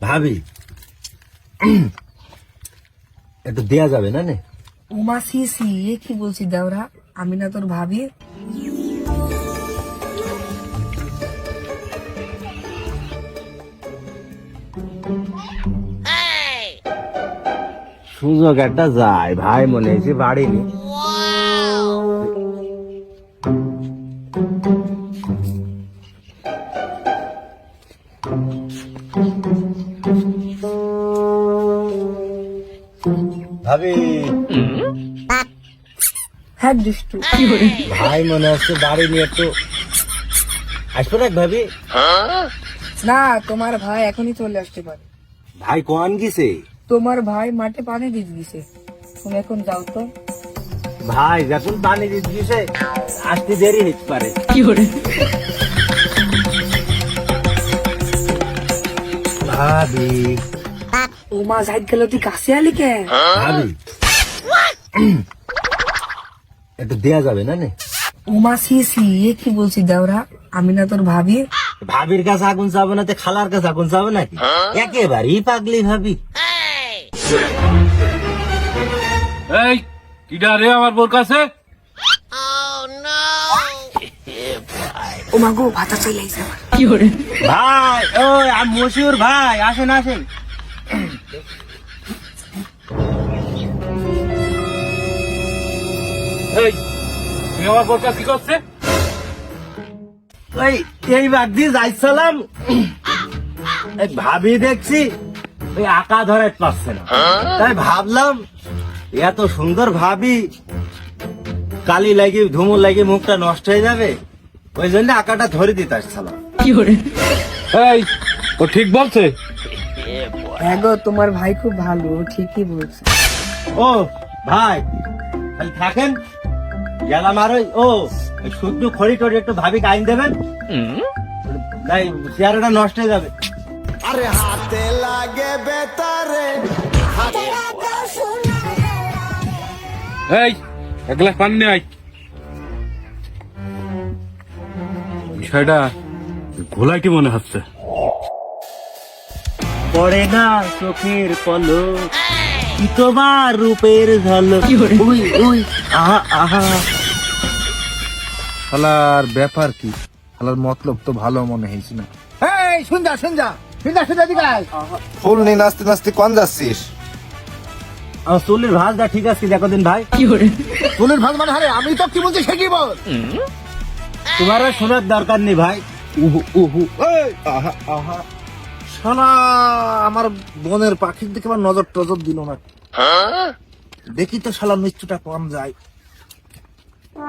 ভাবি একটু দেয়া যাবে না নে? উমা সি সি এ কি বলছি দেওরা? আমি না তোর ভাবি। সুযোগ একটা যায় ভাই মনে হয়েছে বাড়িনি। ভাবি হ্যাঁ দুষ্টু। ভাই মনে হচ্ছে বাড়ি নিয়ে একটু আসবে না ভাবি? না তোমার ভাই এখনই চলে আসতে পারে। ভাই কোয়ান গেছে? তোমার ভাই মাঠে পানি দিয়ে দিছে তুমি এখন যাও তো। ভাই যখন পানি দিতে দিছে আসতে দেরি হতে পারে। কি ভাবি। উমা সাইড গেল তুই কাছে আলি কে? ভাবি। একটু দেয়া যাবে না নে? উমা সি সি এ কি বলছি দেওরা? আমি না তোর ভাবি। ভাবির কাছে আগুন চাবো না তো খালার কাছে আগুন চাবো নাকি? একেবারেই পাগলি ভাবি। এই কিডা রে আমার বোর কাছে? ওমা গো ভাতা চলে আইছে আমার ভাই ওই আমি মশিউর ভাই আসেন আসেন। এই তুমি আমার বোর কি করছে? ওই এই দিয়ে যাইছিলাম। এই ভাবি দেখছি ওই আঁকা ধরে পাচ্ছে না। তাই ভাবলাম এত সুন্দর ভাবি কালি লাগি ধুমুর লাগি মুখটা নষ্ট হয়ে যাবে। ওই জন্য আঁকাটা ধরে দিতে আসছিলাম। এই ও ঠিক বলছে? হ্যাঁ গো তোমার ভাই খুব ভালো ও ঠিকই বলছে। ও ভাই খালি থাকেন। গেলাম আর ওই ও শুদ্ধ খড়ি টড়ি একটু ভাবি আইন দেবেন? তাই চেয়ারটা নষ্ট হয়ে যাবে। এই এক গ্লাস পানি নিয়ে বিষয়টা ঘোলাই কি মনে হচ্ছে। পড়ে না চোখের পলক কি তোমার রূপের ঝলক? আহা আহা। শালার ব্যাপার কি? শালার মতলব তো ভালো মনে হয়েছে না। এই শুনজা শুনজা শুনজা শুনজা দিকে ফুল নিয়ে নাচতে নাচতে কোন যাচ্ছিস? আমার চুলের ভাঁজটা ঠিক আছে দেখো দিন ভাই। ফুলের ভাগ মানে হারে আমি তো কি বলছি সে কি বল? তোমার আর শোনার দরকার নেই ভাই। উহু উহু এই আহা আহা। শালা আমার বনের পাখির দিকে আমার নজর টজর দিল না। দেখি তো শালা মৃত্যুটা কম যায়। আমার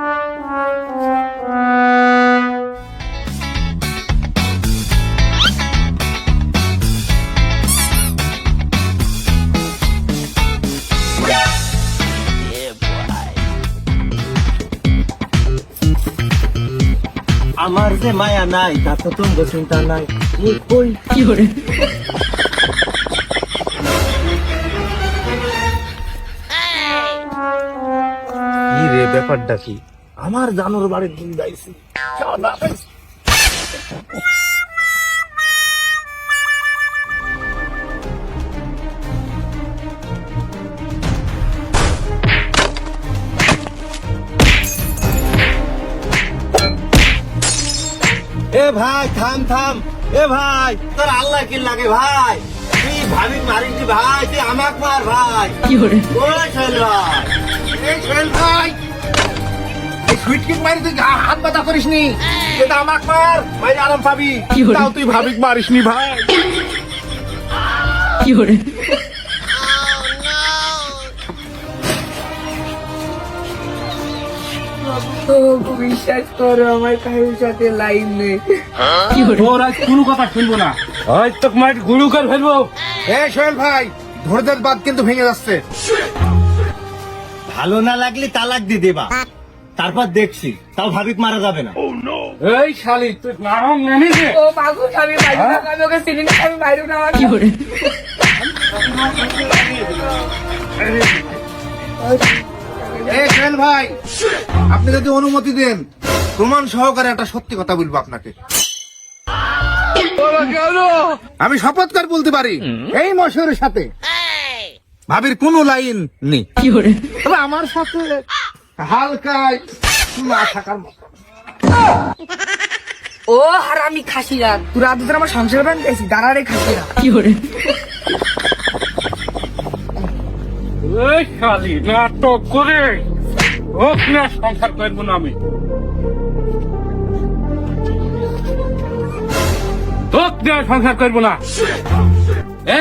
যে মায়া নাই তা তো চিন্তা নাই। কি রে ব্যাপারটা কি? আমার জানোর বাড়ির দিন যাইছি। এ ভাই থাম থাম। এ ভাই তোর আল্লাহ কি লাগে ভাই? তুই ভাবি মারিস ভাই? তুই আমাক মার ভাই। ওই ছেল ভাই এই সোহেল ভাই। মারি তুই হাত ব্যথা করিস নি এটা আমাক মার ভাই আরাম পাবি। তাও তুই ভাবিক মারিস নি ভাই বিশ্বাস করো আমার কারোর সাথে লাইন নেই। কোনো কথা শুনব না। ওই তো গুরু করে ফেলব। এ সোহেল ভাই বাদ কিন্তু ভেঙে যাচ্ছে। ভালো না লাগলে তালাক দিয়ে দেবা। তারপর দেখছি তাও ভাবিক মারা যাবে না। এই শালি তুই নাম নেনি ও মাগো আমি বাইরে না আমি ওকে চিনি না আমি বাইরে না কি করে? ভাই আপনি যদি অনুমতি দেন প্রমাণ সহকারে একটা সত্যি কথা বলব আপনাকে। আমি শপথ করে বলতে পারি এই মশারের সাথে। ভাবির কোনো লাইন নেই। আমার সাথে হালকায় না থাকার মতো। ও আর আমি খাসিরা তোরা আদৌ আমার সংসার বান গেছি দাঁড়ারে খাসিরা। এই শালি নাটক করে হোক না সংসার করব না আমি। হোক না সংসার করব না।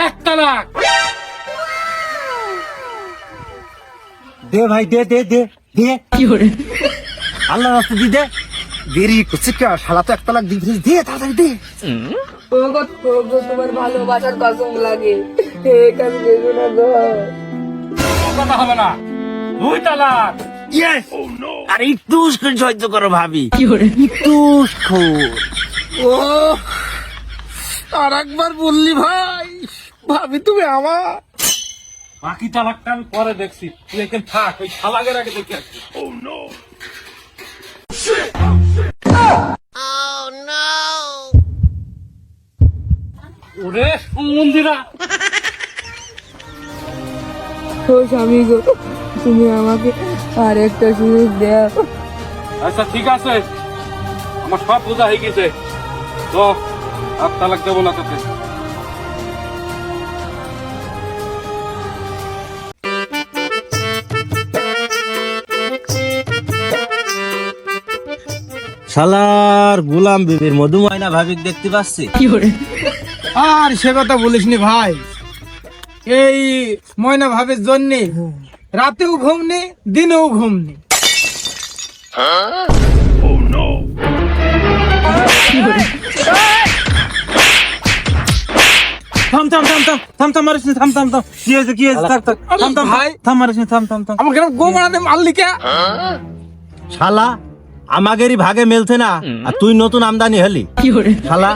এক তালাক। দে ভাই দে দে দে। দে আল্লাহ রাস্তা দি দে। দেরি করছে কে? শালা তো দিয়ে দিয়ে তাড়াতাড়ি দে। তোমার ভালোবাসার কসম লাগে। এ কাজ বেজো না গো। কথা হবে না। দুই তালাক। ইয়েস আর একটু সহ্য করো ভাবি। একটু ও আর একবার বললি ভাই ভাবি তুমি আমার বাকি তালাকটা আমি পরে দেখছি। তুই এখানে থাক ওই তালাকের আগে দেখে আসছি ওরে মন্দিরা ও স্বামী গো তুমি আমাকে আর একটা সুযোগ দেও। আচ্ছা ঠিক আছে। আমার সব বোঝা হয়ে গেছে। তো আর তালাক দেবো না তোকে। শালার গুলাম বিবির মধু ময়না ভাবিক দেখতে পাচ্ছি। আর সে কথা বলিসনি ভাই। এই ময়না ভাবের জন্য রাতেও ঘুম নেই দিনেও ঘুম নেই থাম থাম থাম থাম থাম থাম মারিস থাম থাম থাম। কি হয়েছে কি হয়েছে? থাক থাম থাম ভাই। থাম মারিস থাম থাম থাম। আমাকে গো মারাতে মারলি কে শালা আমাদেরই ভাগে মেলছে না আর তুই নতুন আমদানি হলি। শালা।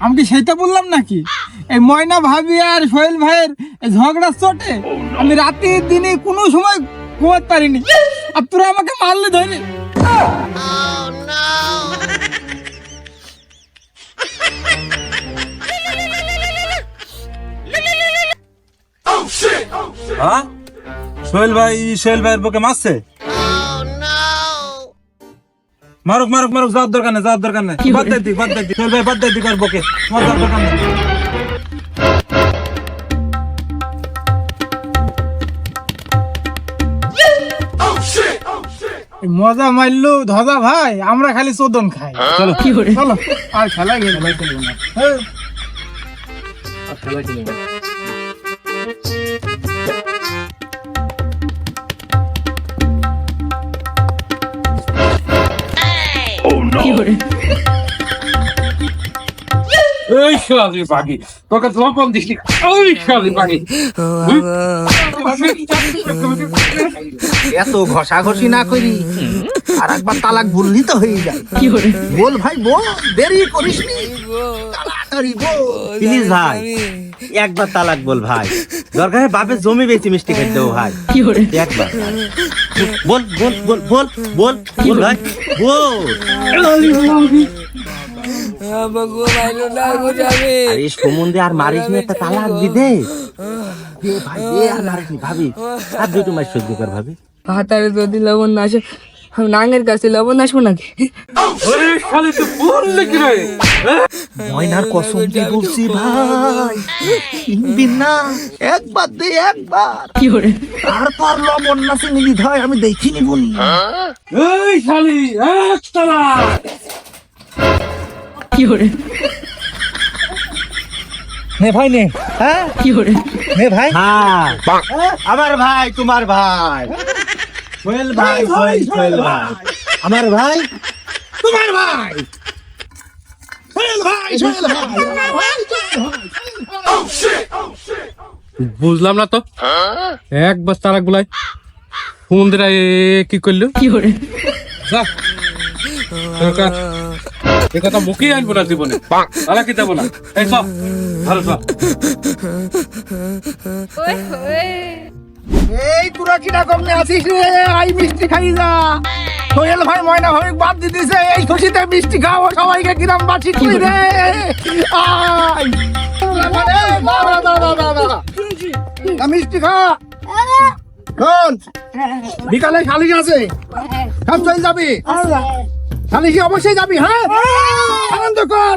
আমি কি সেইটা বললাম নাকি? এই ময়না ভাবি আর সোহেল ভাইয়ের ঝগড়া চোটে আমি রাতে দিনে কোনো সময় ঘুমাতে পারিনি। আর তোরা আমাকে মারলে ধরে হ্যাঁ? সোহেল ভাই সোহেল ভাইয়ের বুকে মারছে মারুক মারুক মারুক যাওয়ার দরকার নেই যাওয়ার দরকার নেই। বাদ দে দিক বাদ দিক। সোহেল ভাই বাদ দে দিক আর বুকে। তোমার যাওয়ার দরকার নেই। মজা মারলো ধজা ভাই আমরা খালি চোদন খাই। চলো। চলো। আর খেলা গেল হ্যাঁ তোকে এত ঘষাঘষি না করি আর একবার তালাক বললি তো হয়ে যায়। বল ভাই বল দেরি করিস নি তাড়াতাড়ি বল প্লিজ ভাই একবার তালাক বল ভাই। দরকার বাপের জমি বেশি মিষ্টি খেতে দেবো ভাই। একবার। বল বল বল বল বল বল ভাই বল। আরে সমুদ্রে আর মারিস নি একটা তালাক ভাবি। আর দুটো মাস সহ্য কর ভাবি। হাতারে যদি লবণ না আসে আমি নাঙের কাছে লবণ আসব নাকি ওরে শালি তুই বললি কি রে? ময়নার কসম দিয়ে বলছি ভাই কিনবি না? একবার দে একবার। লবণ না ভাই আমি দেখিনি বলি এই শালি এক তালাক নে ভাই নে। হ্যাঁ? নে ভাই। হ্যাঁ। আমার ভাই তোমার ভাই। সোহেল ভাই সোহেল সোহেল ভাই। আমার ভাই? তোমার ভাই। বুঝলাম না তো। এক একবার তালাক বলাই। সমুদ্রে কি করল? সরকার এ কথা মুখেই আনব না জীবনে। তালাকি দেবো না? এই সব ভালো সব এই তোরা কিনা কমনে আছিস রে? আই মিষ্টি খাই যা। সোহেল ভাই ময়না ভাই বাদ দিয়ে দিছে এই খুশিতে মিষ্টি খাওয়া সবাইকে কিরাম বাঁচি তুই রে আই মিষ্টি খা। শোন বিকালে শালিশ আছে। সব চল যাবি? শালিশে অবশ্যই যাবি হ্যাঁ? আনন্দ কর।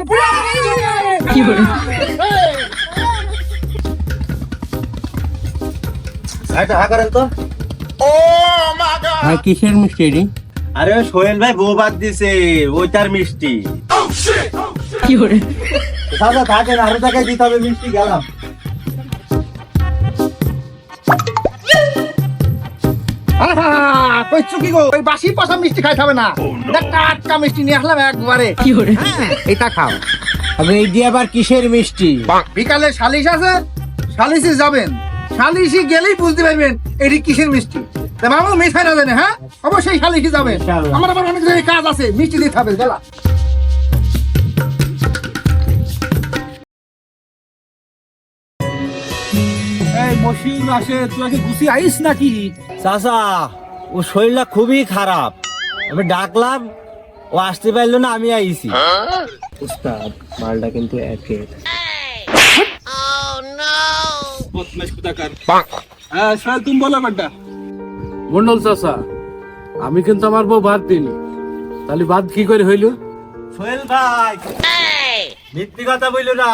ভাইটা হা করেন তো। আর কিসের মিষ্টি এটি? আরে সোহেল ভাই বউ বাদ দিছে ওইটার মিষ্টি। দাদা থাকেন আরও টাকায় দিতে হবে মিষ্টি গেলাম। আহা, কইছো কি গো? ওই বাসি পচা মিষ্টি খাইতে হবে না। টাটকা মিষ্টি নিয়ে আসলাম একবারে। হ্যাঁ, এটা খাও। তবে এই দিয়ে আবার কিসের মিষ্টি? বিকালে শালিশ আছে শালিশে যাবেন। শালিশে গেলেই বুঝতে পারবেন এটি কিসের মিষ্টি। মামু মিঠাই না জানে হ্যাঁ? অবশ্যই শালিশে যাবে আমার আবার অনেক জায়গায় কাজ আছে মিষ্টি দিতে হবে গেলা। মশিন আসে তুই কি গুছি আইস নাকি? চাচা ও শরীরটা খুবই খারাপ। আমি ডাকলাম ও আসতে পারল না আমি আইছি। উস্তাদ মালটা কিন্তু একে বদমাশ কোথাকার হ্যাঁ সোহেল তুমি বলো বেটা মন্ডল চাচা আমি কিন্তু আমার বউ বাদ দিনি তাহলে বাদ কি করে হইল? সোহেল ভাই মিথ্যি কথা বলল না।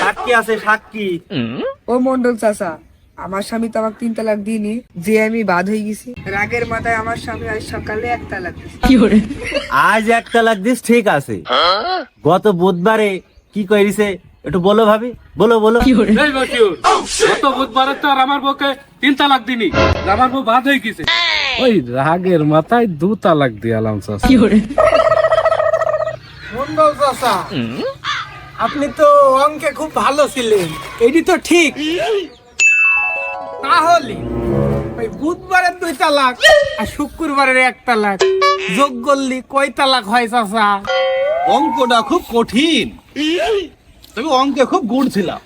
সাক্ষী আছে সাক্ষী। ও মন্ডল চাচা আমার স্বামী তো আমাকে তিন তালাক দিইনি যে আমি বাদ হয়ে গেছি। রাগের মাথায় আমার স্বামী আজ সকালে এক তালাক দিছে। আজ এক তালাক দিস ঠিক আছে। গত বুধবারে কি করিছে একটু বলো ভাবি বলো বলো। গত বুধবারে তো আর আমার বউকে তিন তালাক দিনি আমার বউ বাদ হয়ে গেছে। ওই রাগের মাথায় দু তালাক দিয়ালাম চাচা। আপনি তো অঙ্কে খুব ভালো ছিলেন এটি তো ঠিক। তাহলে ওই বুধবারের দুই তালাক আর শুক্রবারের এক তালাক যোগ করলি কয় তালাক হয় চাচা? অঙ্কটা খুব কঠিন। তবে অঙ্কে খুব গুড় ছিলাম।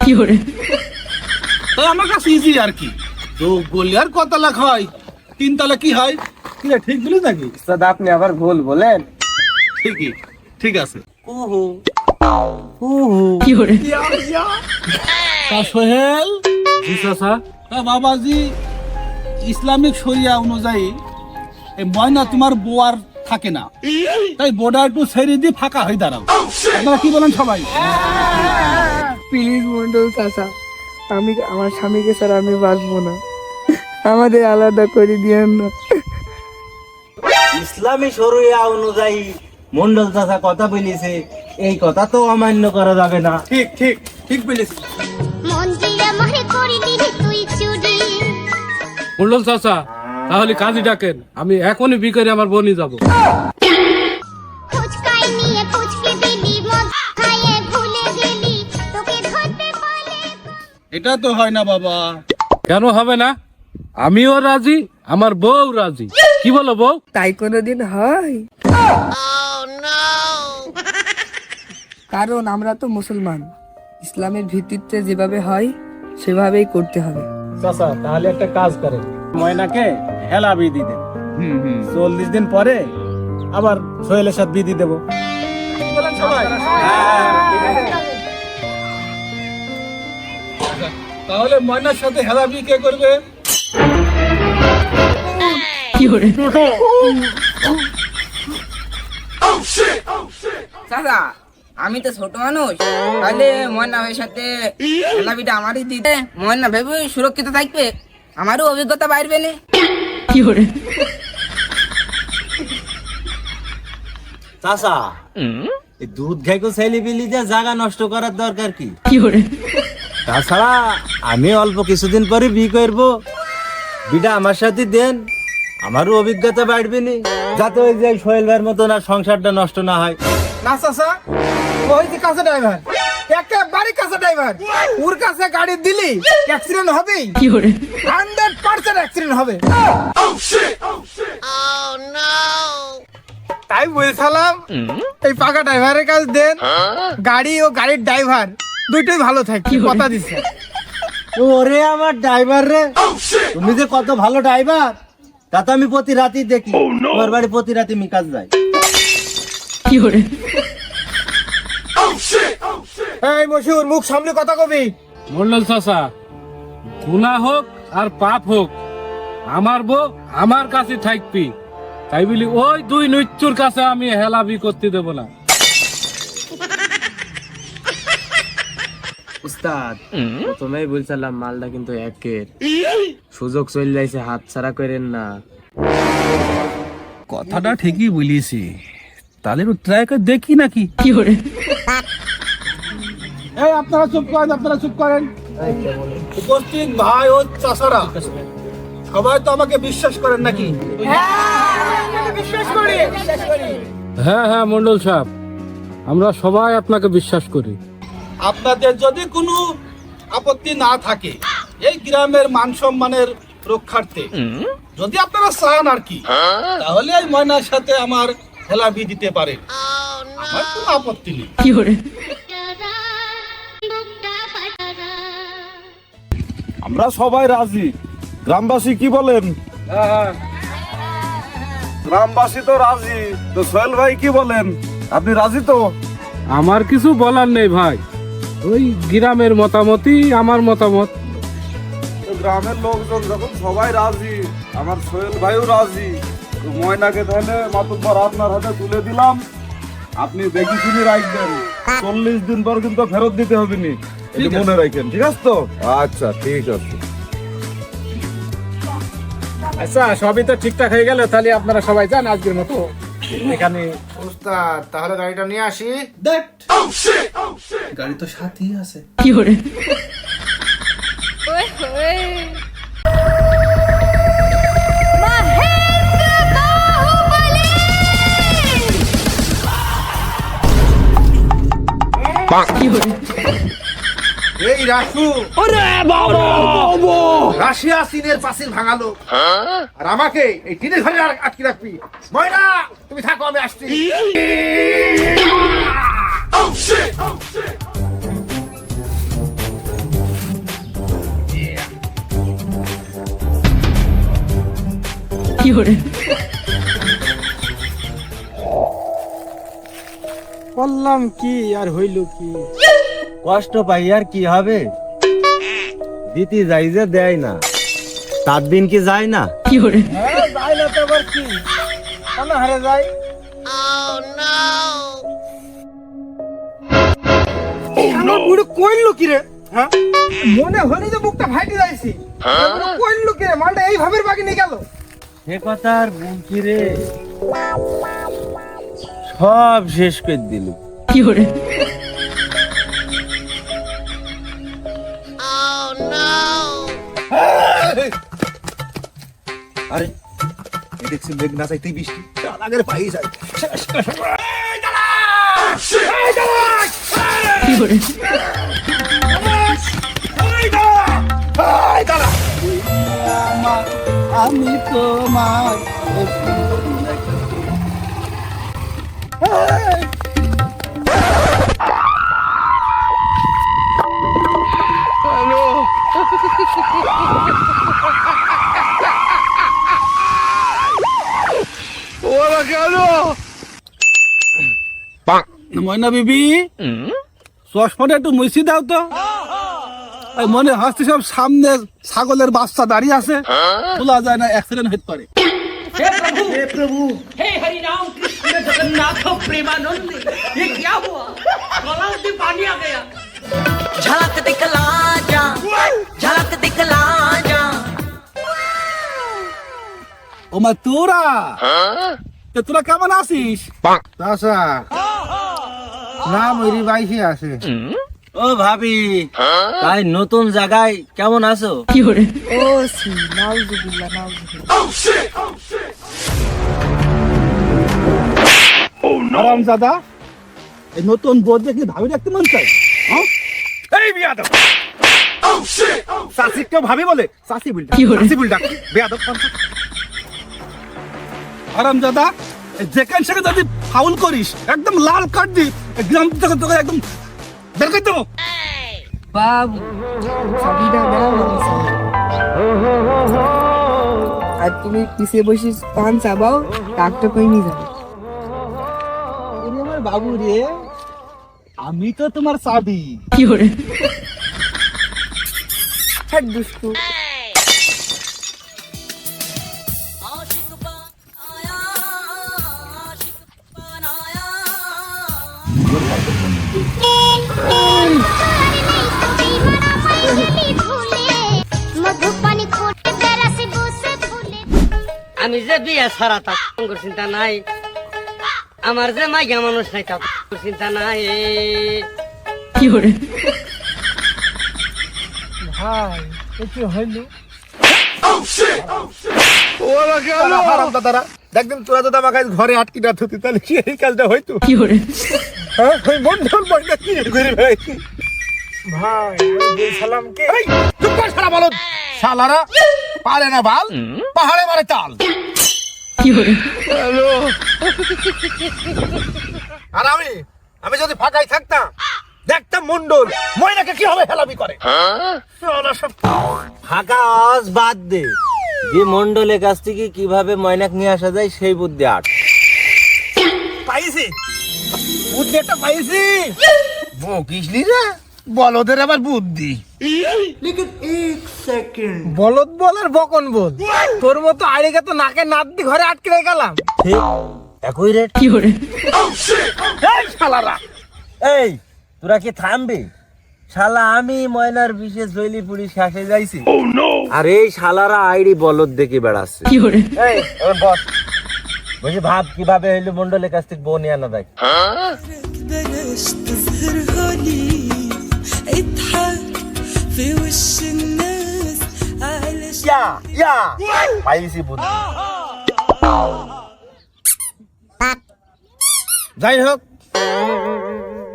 তাই আমার কাছে ইজি আর কি। যোগ বললে আর কত লাখ হয় তিন তালা কি হয়? কি রে, ঠিক বলিস নাকি? আপনি আবার ভুল বলেন। ঠিকই ঠিক আছে। তা সোহেল জি চাচা তা বাবাজি ইসলামিক শরিয়া অনুযায়ী এই ময়না তোমার বউ আর থাকে না। তাই বোর্ডার একটু ছেড়ে দিয়ে ফাঁকা হয়ে দাঁড়াও। আপনারা কি বলেন সবাই? প্লিজ মন্ডল চাচা আমি আমার স্বামীকে স্যার আমি বাঁচবো না। আমাদের আলাদা করে দিয়েন না। ইসলামী শরিয়া অনুযায়ী মন্ডল চাচা কথা বলিছে। এই কথা তো অমান্য করা যাবে না। ঠিক ঠিক ঠিক বলেছিস চুরি। মন্ডল চাচা তাহলে কাজী ডাকেন আমি এখনই বি করে আমার বনি যাব। ফুচকাই নিয়ে ফুচকে দিলি মদ খাইয়ে ভুলে গেলি তোকে ধরতে পারলে এটা তো হয় না বাবা। কেন হবে না? আমিও রাজি আমার বউ রাজি। কি বলো বউ? তাই কোনোদিন হয়। কারণ আমরা তো মুসলমান। ইসলামের ভিত্তিতে যেভাবে হয় সেভাবেই করতে হবে। চাচা তাহলে একটা কাজ করেন। ময়নাকে হেলা বিধি দেন চল্লিশ দিন পরে আবার সোহেলের সাথে বিধি দেবো। তাহলে ময়নার সাথে হেলাবি কে করবে? দাদা আমি তো ছোট মানুষ। তাহলে ময়না ভাইয়ের সাথে লাভিটা আমারই দিতে। ময়না ভেবে সুরক্ষিত থাকবে। আমারও অভিজ্ঞতা বাড়বে না। চাচা এই দুধ খাইকো ছেলে পিলি যে জায়গা নষ্ট করার দরকার কি? করে তাছাড়া আমি অল্প কিছুদিন পরে বি করব। বিটা আমার সাথে দেন আমারও অভিজ্ঞতা বাড়বে নি। যাতে ওই যে সোহেল ভাইয়ের মতন আর সংসারটা নষ্ট না হয়। না চাচা ওই যে কাছে ড্রাইভার একেবারে কাছে ড্রাইভার ওর কাছে গাড়ি দিলি অ্যাক্সিডেন্ট হবেই। হান্ড্রেড পার্সেন্ট অ্যাক্সিডেন্ট হবে। তাই বলছিলাম এই পাকা ড্রাইভারের কাছে দেন গাড়ি ও গাড়ির ড্রাইভার দুইটাই ভালো থাকে কথা দিচ্ছে ওরে আমার ড্রাইভার রে তুমি যে কত ভালো ড্রাইভার তা তো আমি প্রতি রাতেই দেখি। তোমার বাড়ি প্রতি রাতে আমি কাজ যাই এই মশুর মুখ সামনে কথা কবি। মন্ডল চাষা গুণা হোক আর পাপ হোক আমার বউ আমার কাছে থাকবি। তাই বলি ওই দুই নৃত্যুর কাছে আমি হেলাবি করতে দেবো না। উস্তাদ প্রথমেই বলছিলাম মালটা কিন্তু একের। সুযোগ চলে যাইছে হাত ছাড়া করেন না। কথাটা ঠিকই বলিছি তাহলে ট্রাই করে দেখি নাকি। এই আপনারা চুপ করেন আপনারা চুপ করেন। উপস্থিত ভাই ও চাষারা সবাই তো আমাকে বিশ্বাস করেন নাকি? হ্যাঁ হ্যাঁ মন্ডল সাহেব আমরা সবাই আপনাকে বিশ্বাস করি। আপনাদের যদি কোনো আপত্তি না থাকে এই গ্রামের মান সম্মানের রক্ষার্থে যদি আপনারা চান আর কি তাহলে এই ময়নার সাথে আমার হেলাবি দিতে পারেন। আমার কোনো আপত্তি নেই। আমরা সবাই রাজি। গ্রামবাসী কি বলেন? গ্রামবাসী তো রাজি। তো সোহেল ভাই কি বলেন? আপনি রাজি তো? আমার কিছু বলার নেই ভাই। ওই গ্রামের মতামতই আমার মতামত। গ্রামের লোকজন যখন সবাই রাজি আমার সোহেল ভাইও রাজি তো ময়নাকে তাহলে মাতুব্বর আপনার হাতে তুলে দিলাম। আপনি দেখি শুনি রাখবেন। চল্লিশ দিন পর কিন্তু ফেরত দিতে হবে নি। এটা মনে রাখেন ঠিক আছে তো? আচ্ছা ঠিক আছে। আচ্ছা সবই তো ঠিকঠাক হয়ে গেল তাহলে আপনারা সবাই যান আজকের মতো। এখানে উস্তাদ তাহলে গাড়িটা নিয়ে আসি। দেখ গাড়ি তো সাথেই আছে। এই রাসু। রাশিয়া চীনের পাঁচিল ভাঙালো আর আমাকে এই টিনের ঘরে আটকে রাখবি। ময়না তুমি থাকো আমি আসছি। বললাম কি আর হইল কি? কষ্ট পাই আর কি হবে? দিতে যাই যে দেয় না। সাত দিন কি যায় না? হ্যাঁ যাই না তো আবার কি? কেন হারে আমার বুড়ো কইলো কি রে? হ্যাঁ? মনে হলি যে বুকটা ফাইটে যাইছি। কইলো কি রে? মালটা এই ভাবের বাকি নিয়ে গেল। সে কথা আর বলছি রে? সব শেষ করে দিল। আরে এই দেখছি মেঘ না চাইতেই বৃষ্টি। চাল আগের পাই যায়। আমি তোমার ময়না বিবি চশমাটা একটু মুছি দাও তো এই মনে হচ্ছে সব সামনে ছাগলের বাচ্চা দাঁড়িয়ে আছে খোলা যায় না অ্যাক্সিডেন্ট হতে পারে झलक दिखला जा झलक दिखला जा ও মা তোরা তা তোরা কেমন আছিস? চাষা না মরি বাইশে আছে। ও ভাবি তাই নতুন জায়গায় কেমন আছো? ও সি নাউজুবিল্লাহ নাউজুবিল্লাহ আরাম দাদা এই নতুন বোধ দেখলে ভাবি রাখতে মন চাই হ্যাঁ? এই বিয়াদব। চাষি কেউ ভাবি বলে চাষি বুল চাষি বুল ডাক বেয়াদব আরাম দাদা যেখান সেখানে যদি ফাউল করিস একদম লাল কার্ড দি গ্রাম থেকে তোকে একদম বের করে দেবো। বাবু আর তুমি পিছিয়ে বসে পান চাবাও ডাকটা কই নিয়ে যাবে? আমার বাবু রে আমি তো তোমার চাবি। ছাড় দুষ্টু। আমি যে বিয়ে ছাড়া তা চিন্তা নাই। আমার যে মাইয়া মানুষ নাই তা চিন্তা নাই। ভাই কি হইল? হারাম দাদারা দেখবেন তোরা যদি আমাকে ঘরে আটকি না থুতি তাহলে কি এই কাজটা হইতো? হ্যাঁ কি করে ভাই? কি? এই চুপ কর শালা বলদ। শালারা পারে না বাল পাহাড়ে মারে চাল। আর আমি আমি যদি ফাঁকাই থাকতাম দেখতাম মন্ডল ময়নাকে কি হবে হেলামি করে ফাঁকা আওয়াজ বাদ দে। যে মন্ডলের কাছ থেকে কীভাবে ময়নাক নিয়ে আসা যায় সেই বুদ্ধি আট। পাইছি। বুদ্ধি একটা পাইছি রে। বলদের আবার বুদ্ধি। বলদ বল আর বকন বল। তোর মতো আড়িকে তো নাকে নাত দি ঘরে আটকে রেখে গেলাম একই রেট এই শালারা। এই তোরা কি থামবি? শালা আমি ময়নার বিশেষ জৈলি পুলিশ শেষে যাইছি। আর এই শালারা আইডি বলদ দেখে বেড়াচ্ছে। এই বস। বলছি ভাব কীভাবে হইল মন্ডলের কাছ থেকে বউ নিয়ে আনা যায় في وش الناس علشان ইয়া ইয়া পাইছি বুদ্ধি যাই হোক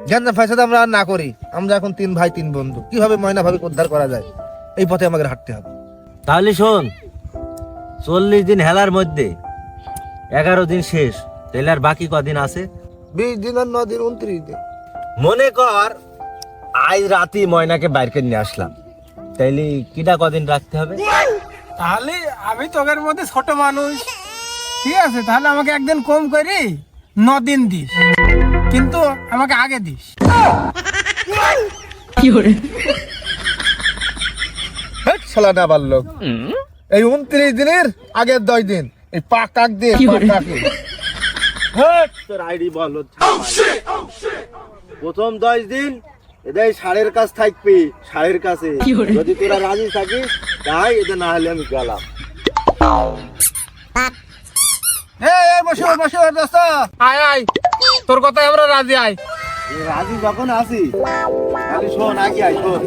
জ্ঞান ফাইসাদ আমরা আর না করি আমরা এখন তিন ভাই তিন বন্ধু কিভাবে ময়না ভাবে উদ্ধার করা যায় এই পথে আমাদের হাঁটতে হবে তাহলে শোন চল্লিশ দিন হেলার মধ্যে এগারো দিন শেষ তাহলে আর বাকি কদিন আছে বিশ দিন আর ন দিন উনত্রিশ দিন মনে কর আজ রাতে ময়নাকে বাইর করে নিয়ে আসলাম। তাইলে কিটা কদিন রাখতে হবে? তাহলে আমি তোদের মধ্যে ছোট মানুষ। ঠিক আছে তাহলে আমাকে একদিন কম করি ন দিন দিস। কিন্তু আমাকে আগে দিস। কি হেট, শালা না পারল। এই উনত্রিশ দিনের আগের দশ দিন এই পা কাক দিয়ে পা কাকে? তোর আইডি বল প্রথম দশ দিন এদের সারের কাছ থাকবি সারের কাছে। যদি তোরা রাজি থাকিস তাই এদের না হলে আমি গেলাম। আয় আয়। তোর কথায় আমরা রাজি আয়। রাজি যখন আসি তাহলে শোন আগে আয় শোন।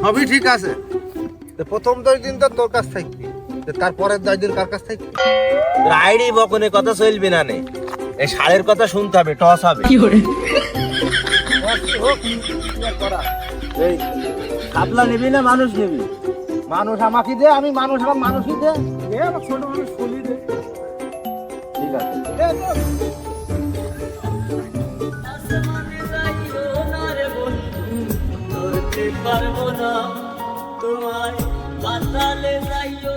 সবই ঠিক আছে। তো প্রথম দশ দিন তো তোর কাছ থাকবি তো তারপরের দশ দিন কার কাছ থাকবি তোর আইডি বকনে কথা চলবি না নে। এই সারের কথা শুনতে হবে টস হবে। কি এই কাতলা নিবি না মানুষ নিবি? মানুষ আমাকে দে আমি মানুষ আমার মানুষই দে। ছোট মানুষ ফুলি দে। ঠিক আছে। পারব না তোমায় বাতালে যাইও